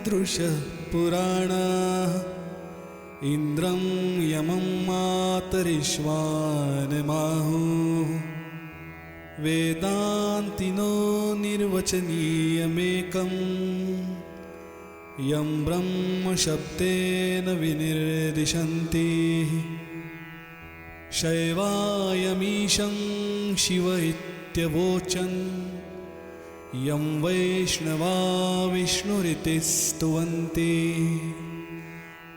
मन्त्रदृशः पुराणा इन्द्रं यमं मातरिश्वानमाहुः वेदान्तिनो निर्वचनीयमेकम्। यं ब्रह्मशब्देन विनिर्दिशन्ति। शैवायमीशं शिव इत्यवोचन् यं वैष्णवा विष्णुरिति स्तुवन्ति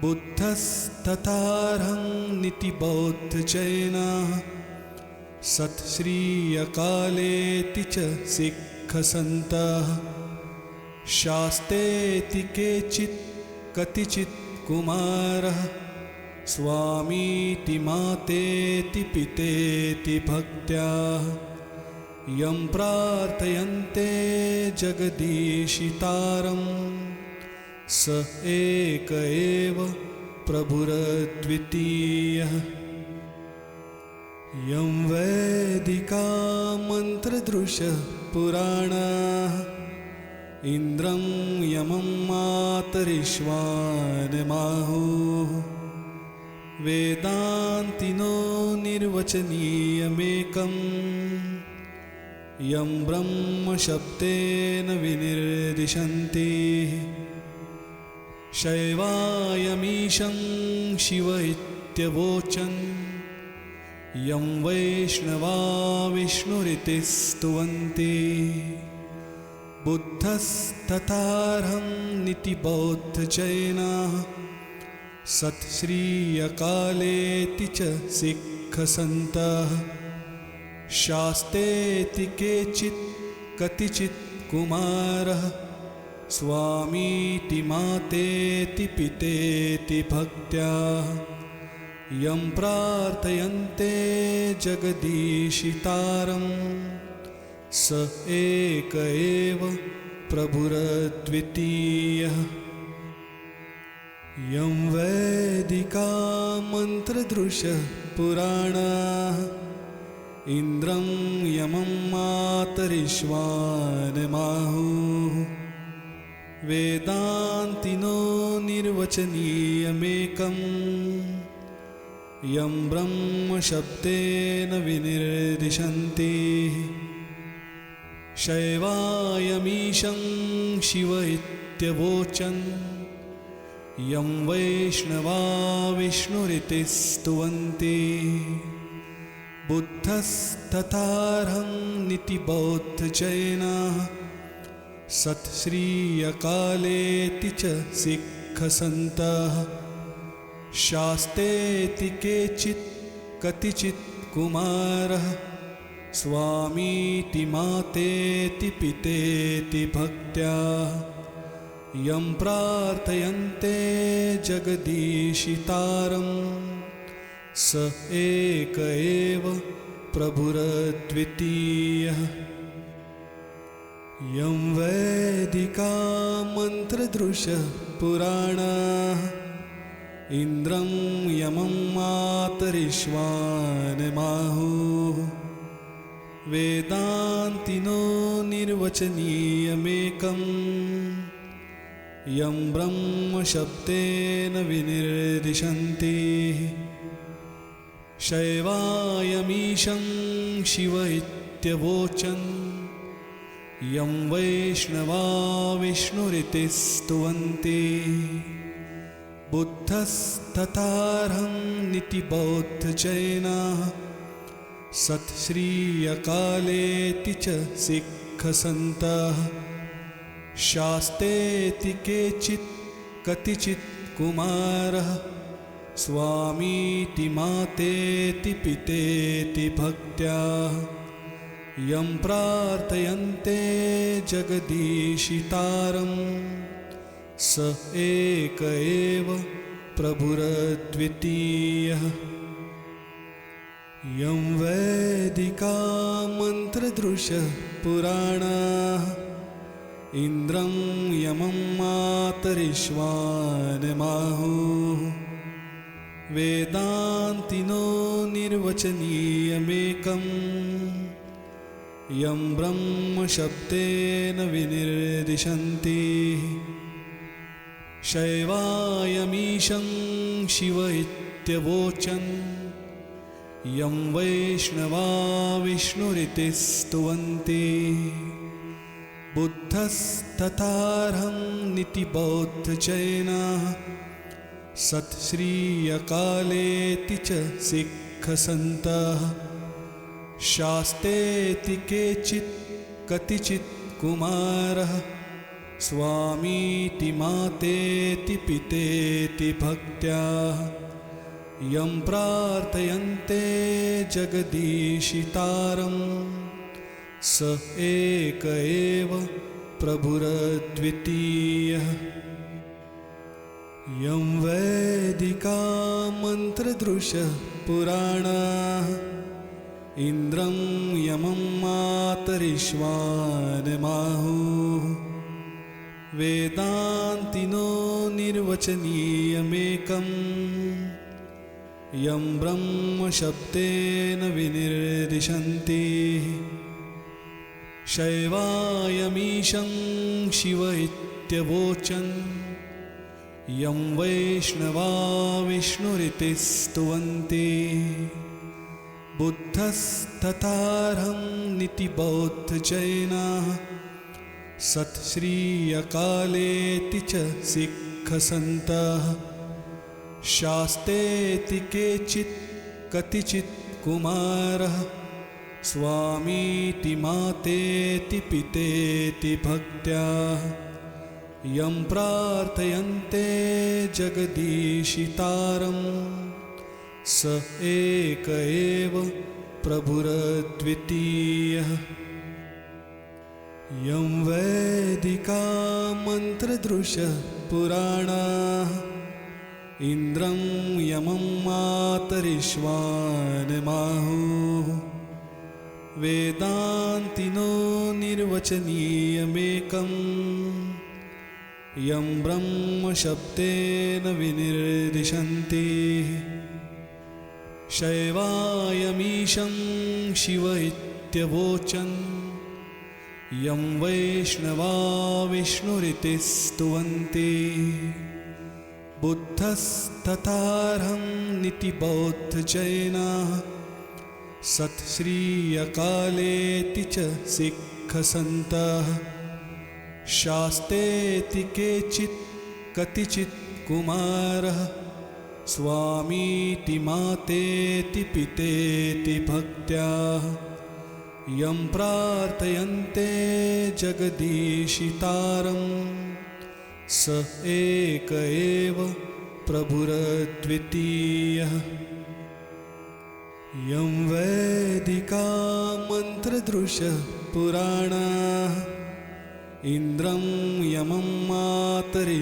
बुद्धस्तथार्हं नितिबौद्धजैनः सत्श्रीयकालेति च सिक्खसन्तः। शास्तेति केचित् कतिचित् कुमारः स्वामीति मातेति पितेति भक्त्या यं प्रार्थयन्ते जगदीशितारं। स एक एव प्रभुरद्वितीयः। यं वैदिका मन्त्रदृशः पुराणाः। इन्द्रं यमं मातरिश्वानमाहुः वेदान्तिनो निर्वचनीयमेकम् यं ब्रह्मशब्देन विनिर्दिशन्ति। शैवायमीशं शिव इत्यवोचन्। यं वैष्णवा विष्णुरिति स्तुवन्ति बुद्धस्तथार्हं नितिबौद्धजैनः सत्श्रीयकालेति च सिक्खसन्तः शास्तेति केचित् कतिचित् कुमारः स्वामीति मातेति पितेति भक्त्या। यं प्रार्थयन्ते जगदीशितारं स एक एव प्रभुरद्वितीयः। यं वैदिका मन्त्रदृशः पुराणाः इन्द्रं यमं मातरिश्वानमाहुः वेदान्तिनो निर्वचनीयमेकम् यं ब्रह्मशब्देन विनिर्दिशन्ति। शैवायमीशं शिव इत्यवोचन्। यं वैष्णवा विष्णुरिति स्तुवन्ति बुद्धस्तथार्हं नितिबौद्धजैनः सत्श्रीयकालेति च सिक्खसन्तः। शास्तेति केचित् कतिचित् कुमारः स्वामीति मातेति पितेति भक्त्या। यं प्रार्थयन्ते जगदीशितारं स एक एव प्रभुरद्वितीयः। यं वैदिका मन्त्रदृशः पुराणाः। इन्द्रं यमं मातरिश्वानमाहुः वेदान्तिनो निर्वचनीयमेकम्। यं ब्रह्मशब्देन विनिर्दिशन्ति शैवायमीशं शिव इत्यवोचन् यं वैष्णवा विष्णुरिति स्तुवन्ति बुद्धस्तथार्हं नितिबौद्धजैनः सत्श्रीयकालेति च सिक्खसन्तः। शास्तेति केचित् कतिचित् कुमारः स्वामीति मातेति पितेति भक्त्या। यं प्रार्थयन्ते जगदीशितारं। स एक एव प्रभुरद्वितीयः। यं वैदिका मन्त्रदृशः पुराणाः। इन्द्रं यमं मातरिश्वानमाहुः वेदान्तिनो निर्वचनीयमेकम्। यं ब्रह्मशब्देन विनिर्दिशन्ति। शैवायमीशं शिव इत्यवोचन्। यं वैष्णवा विष्णुरिति स्तुवन्ति बुद्धस्तथार्हं नितिबौद्धजैनाः सत्श्रीयकालेति च सिक्खसन्तः। शास्तेति केचित् कतिचित् कुमारः स्वामीति मातेति पितेति भक्त्या। यं प्रार्थयन्ते जगदीशितारं स एक एव प्रभुरद्वितीयः यं वैदिका मन्त्रदृशः पुराणाः। इन्द्रं यमं मातरिश्वानमाहुः वेदान्तिनो निर्वचनीयमेकम्। यं ब्रह्मशब्देन विनिर्दिशन्ति। शैवायमीशं शिव इत्यवोचन् यं वैष्णवा विष्णुरिति स्तुवन्ति बुद्धस्तथार्हं नितिबौद्धजैनाः। सत्श्रीयकालेति च सिक्खसन्तः। शास्तेति केचित् कतिचित् कुमारः। स्वामीति मातेति पितेति भक्त्या यं प्रार्थयन्ते जगदीशितारं। स एक एव प्रभुरद्वितीयः। यं वैदिका मन्त्रदृशः पुराणाः। इन्द्रं यमं मातरिश्वानमाहुः वेदान्तिनो निर्वचनीयमेकम् यं ब्रह्मशब्देन विनिर्दिशन्ति। शैवायमीशं शिव इत्यवोचन्। यं वैष्णवा विष्णुरिति स्तुवन्ति। बुद्धस्तथार्हं नितिबौद्धजैनाः सत्श्रीयकालेति च सिक्खसन्तः शास्तेति केचित् कतिचित् कुमारः स्वामीति मातेति पितेति भक्त्या। यं प्रार्थयन्ते जगदीशितारं। स एक एव प्रभुरद्वितीयः। यं वैदिका मन्त्रदृशः पुराणाः इन्द्रं यमं मातरिश्वानमाहुः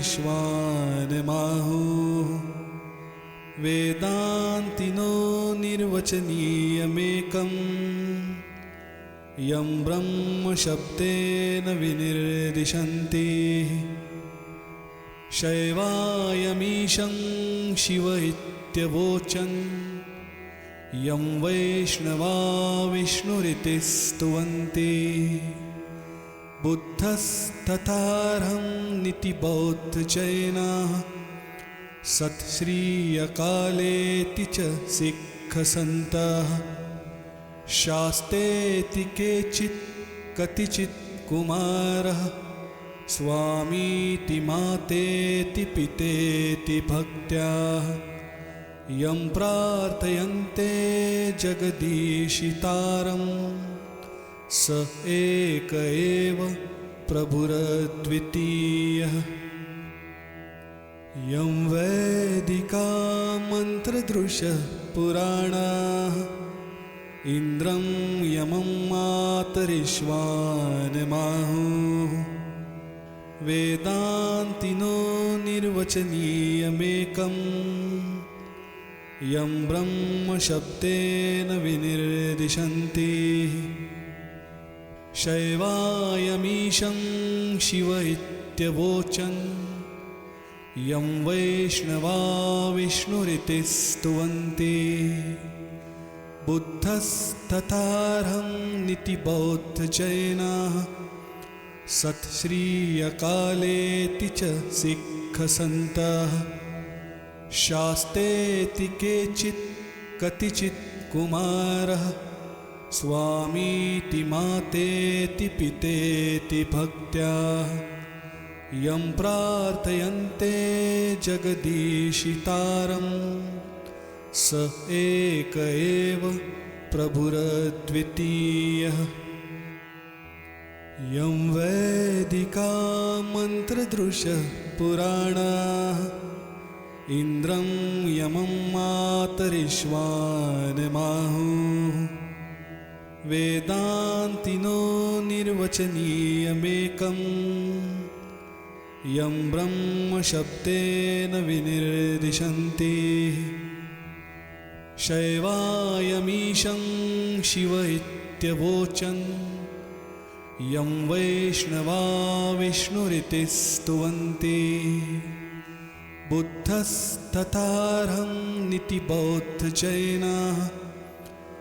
वेदान्तिनो निर्वचनीयमेकम्। यं ब्रह्मशब्देन विनिर्दिशन्ति। शैवायमीशं शिव इत्यवोचन्। यं वैष्णवा विष्णुरिति स्तुवन्ति बुद्धस्तथार्हं नितिबौद्धजैनाः सत्श्रीयकालेति च सिक्खसन्तः। शास्तेति केचित् कतिचित् कुमारः स्वामीति मातेति पितेति भक्त्या। यं प्रार्थयन्ते जगदीशितारं स एक एव प्रभुरद्वितीयः। यं वैदिका मन्त्रदृशः पुराणाः। इन्द्रं यमं मातरिश्वानमाहुः वेदान्तिनो निर्वचनीयमेकम्। यं ब्रह्मशब्देन विनिर्दिशन्ति शैवायमीशं शिव इत्यवोचन् यं वैष्णवा विष्णुरिति स्तुवन्ति। बुद्धस्तथार्हं नीतिबौद्धजैनाः सत्श्रीयकालेति च सिक्खसन्तः। शास्तेति केचित् कतिचित् कुमारः स्वामीति मातेति पितेति भक्त्या यं प्रार्थयन्ते जगदीशितारं। स एक एव प्रभुरद्वितीयः। यं वैदिका मन्त्रदृशः पुराणाः इन्द्रं यमं मातरिश्वानमाहुः वेदान्तिनो निर्वचनीयमेकम्। यं ब्रह्मशब्देन विनिर्दिशन्ति। शैवायमीशं शिव इत्यवोचन्। यं वैष्णवा विष्णुरिति स्तुवन्ति बुद्धस्तथार्हं नीतिबौद्धजैनाः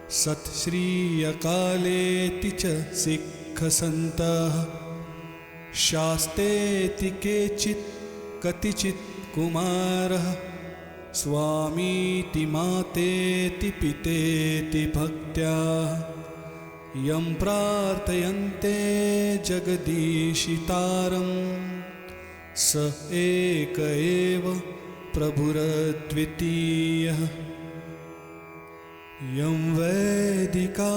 सत्श्रीयकालेति च सिक्खसन्तः। शास्तेति केचित् कतिचित् कुमारः स्वामीति मातेति पितेति भक्त्या। यं प्रार्थयन्ते जगदीशितारं। स एक एव प्रभुरद्वितीयः यं वैदिका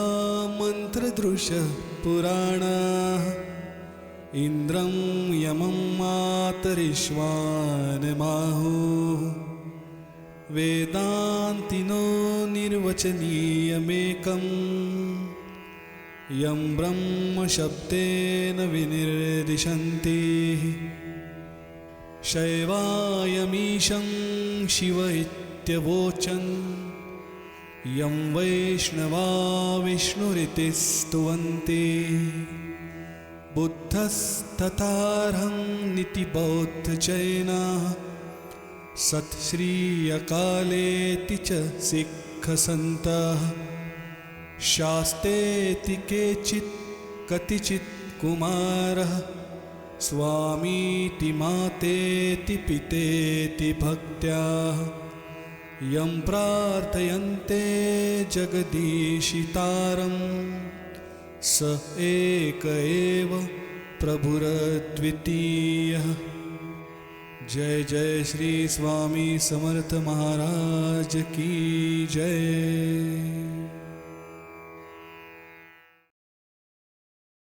मन्त्रदृशः पुराणाः। इन्द्रं यमं मातरिश्वानमाहुः वेदान्तिनो निर्वचनीयमेकम्। यं ब्रह्मशब्देन विनिर्दिशन्ति। शैवायमीशं शिव इत्यवोचन् यं वैष्णवा विष्णुरिति स्तुवन्ति बुद्धस्तथार्हं नीतिबौद्धजैनाः सत्श्रीयकालेति च सिक्खसन्तः। शास्तेति केचित् कतिचित् कुमारः। स्वामीति मातेति पितेति भक्त्या यं प्रार्थयन्ते जगदीशितारं। स एक एव प्रभुरद्वितीयः। जय जय श्री स्वामी समर्थ महाराज की जय।